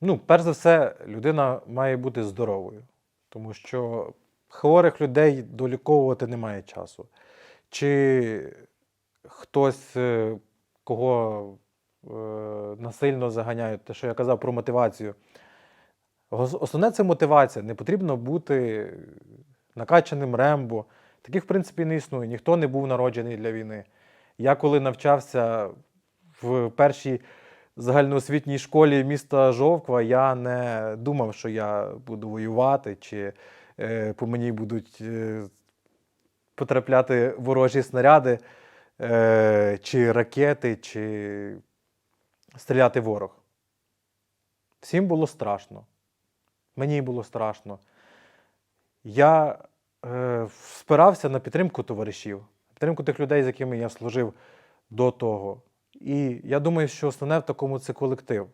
Ну, перш за все, людина має бути здоровою, тому що хворих людей доліковувати немає часу. Чи хтось, е, кого е, насильно заганяють, те, що я казав про мотивацію. Основне це мотивація. Не потрібно бути накачаним рембо. Таких, в принципі, не існує. Ніхто не був народжений для війни. Я коли навчався в першій загальноосвітній школі міста Жовква, я не думав, що я буду воювати, чи е, по мені будуть е, потрапляти ворожі снаряди, е, чи ракети, чи стріляти ворог. Всім було страшно. Мені було страшно. Я е, спирався на підтримку товаришів, підтримку тих людей, з якими я служив до того. І я думаю, що основне в такому це колектив.